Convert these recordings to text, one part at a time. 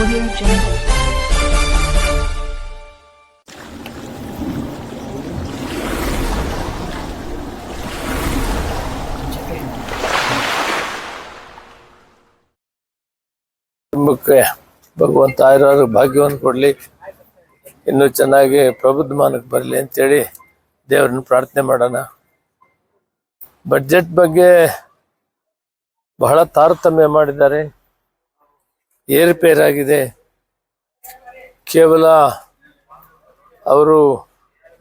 ಕುಟುಂಬಕ್ಕೆ ಭಗವಂತ ಆಯ್ರಾರು ಭಾಗ್ಯವನ್ನು ಕೊಡಲಿ. ಇನ್ನೂ ಚೆನ್ನಾಗಿ ಪ್ರಬುದ್ಧಮಾನಕ್ಕೆ ಬರಲಿ ಅಂತೇಳಿ ದೇವ್ರನ್ನ ಪ್ರಾರ್ಥನೆ ಮಾಡೋಣ. ಬಡ್ಜೆಟ್ ಬಗ್ಗೆ ಬಹಳ ತಾರತಮ್ಯ ಮಾಡಿದ್ದಾರೆ. ಏರುಪೇರಾಗಿದೆ ಕೇವಲ ಅವರು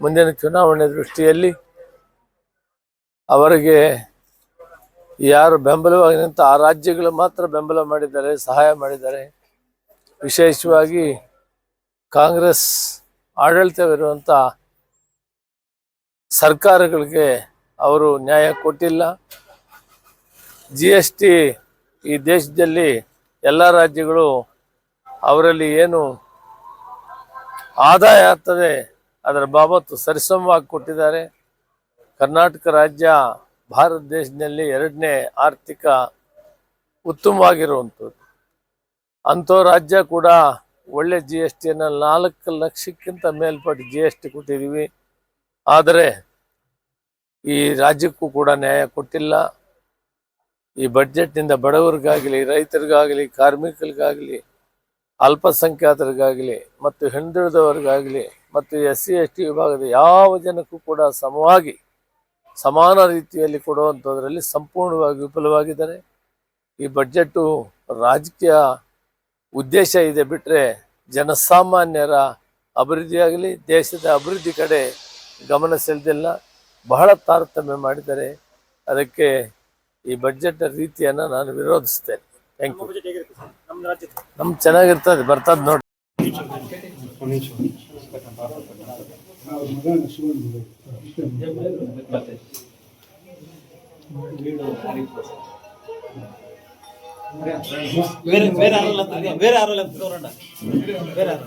ಮುಂದಿನ ಚುನಾವಣೆ ದೃಷ್ಟಿಯಲ್ಲಿ ಅವರಿಗೆ ಯಾರು ಬೆಂಬಲವಾಗಿ ನಿಂತ ಆ ರಾಜ್ಯಗಳು ಮಾತ್ರ ಬೆಂಬಲ ಮಾಡಿದ್ದಾರೆ, ಸಹಾಯ ಮಾಡಿದ್ದಾರೆ. ವಿಶೇಷವಾಗಿ ಕಾಂಗ್ರೆಸ್ ಆಡಳಿತವಿರುವಂಥ ಸರ್ಕಾರಗಳಿಗೆ ಅವರು ನ್ಯಾಯ ಕೊಟ್ಟಿಲ್ಲ. ಜಿ ಈ ದೇಶದಲ್ಲಿ ಎಲ್ಲ ರಾಜ್ಯಗಳು ಅವರಲ್ಲಿ ಏನು ಆದಾಯ ಆಗ್ತದೆ, ಅದರ ಬಾಬತ್ತು ಸರಿಸಮವಾಗಿ ಕೊಟ್ಟಿದ್ದಾರೆ. ಕರ್ನಾಟಕ ರಾಜ್ಯ ಭಾರತ ದೇಶದಲ್ಲಿ ಎರಡನೇ ಆರ್ಥಿಕ ಉತ್ತಮವಾಗಿರುವಂಥದ್ದು ಅಂಥ ರಾಜ್ಯ ಕೂಡ ಒಳ್ಳೆ ಜಿ ಎಸ್ ಟಿಯನ್ನು ನಾಲ್ಕು ಲಕ್ಷಕ್ಕಿಂತ ಮೇಲ್ಪಟ್ಟು ಜಿ ಎಸ್ ಟಿ ಕೊಟ್ಟಿದ್ದೀವಿ. ಆದರೆ ಈ ರಾಜ್ಯಕ್ಕೂ ಕೂಡ ನ್ಯಾಯ ಕೊಟ್ಟಿಲ್ಲ. ಈ ಬಡ್ಜೆಟ್ನಿಂದ ಬಡವರಿಗಾಗಲಿ, ರೈತರಿಗಾಗಲಿ, ಕಾರ್ಮಿಕರಿಗಾಗಲಿ, ಅಲ್ಪಸಂಖ್ಯಾತರಿಗಾಗಲಿ ಮತ್ತು ಹಿಂದುಳಿದವರಿಗಾಗಲಿ ಮತ್ತು ಎಸ್ ಸಿ, ಎಸ್ ಟಿ ವಿಭಾಗದ ಯಾವ ಜನಕ್ಕೂ ಕೂಡ ಸಮವಾಗಿ ಸಮಾನ ರೀತಿಯಲ್ಲಿ ಕೊಡುವಂಥದ್ರಲ್ಲಿ ಸಂಪೂರ್ಣವಾಗಿ ವಿಫಲವಾಗಿದ್ದಾರೆ. ಈ ಬಡ್ಜೆಟ್ಟು ರಾಜಕೀಯ ಉದ್ದೇಶ ಇದೆ ಬಿಟ್ಟರೆ ಜನಸಾಮಾನ್ಯರ ಅಭಿವೃದ್ಧಿಯಾಗಲಿ, ದೇಶದ ಅಭಿವೃದ್ಧಿ ಕಡೆ ಗಮನ ಸೆಳೆದಿಲ್ಲ. ಬಹಳ ತಾರತಮ್ಯ ಮಾಡಿದ್ದಾರೆ. ಅದಕ್ಕೆ ಈ ಬಡ್ಜೆಟ್ ರೀತಿಯನ್ನು ನಾನು ವಿರೋಧಿಸ್ತೇನೆ ಥ್ಯಾಂಕ್ ಯು ನಮ್ಗೆ ಚೆನ್ನಾಗಿರ್ತದೆ ಬರ್ತದೆ ನೋಡಿ ಬೇರೆ ಬೇರೆ ಯಾರಲ್ಲ ಅಂತ- ಬೇರೆ ಯಾರಲ್ಲ ಅಂತ ತೋರಣ್ಣ. ಬೇರೆ ಯಾರು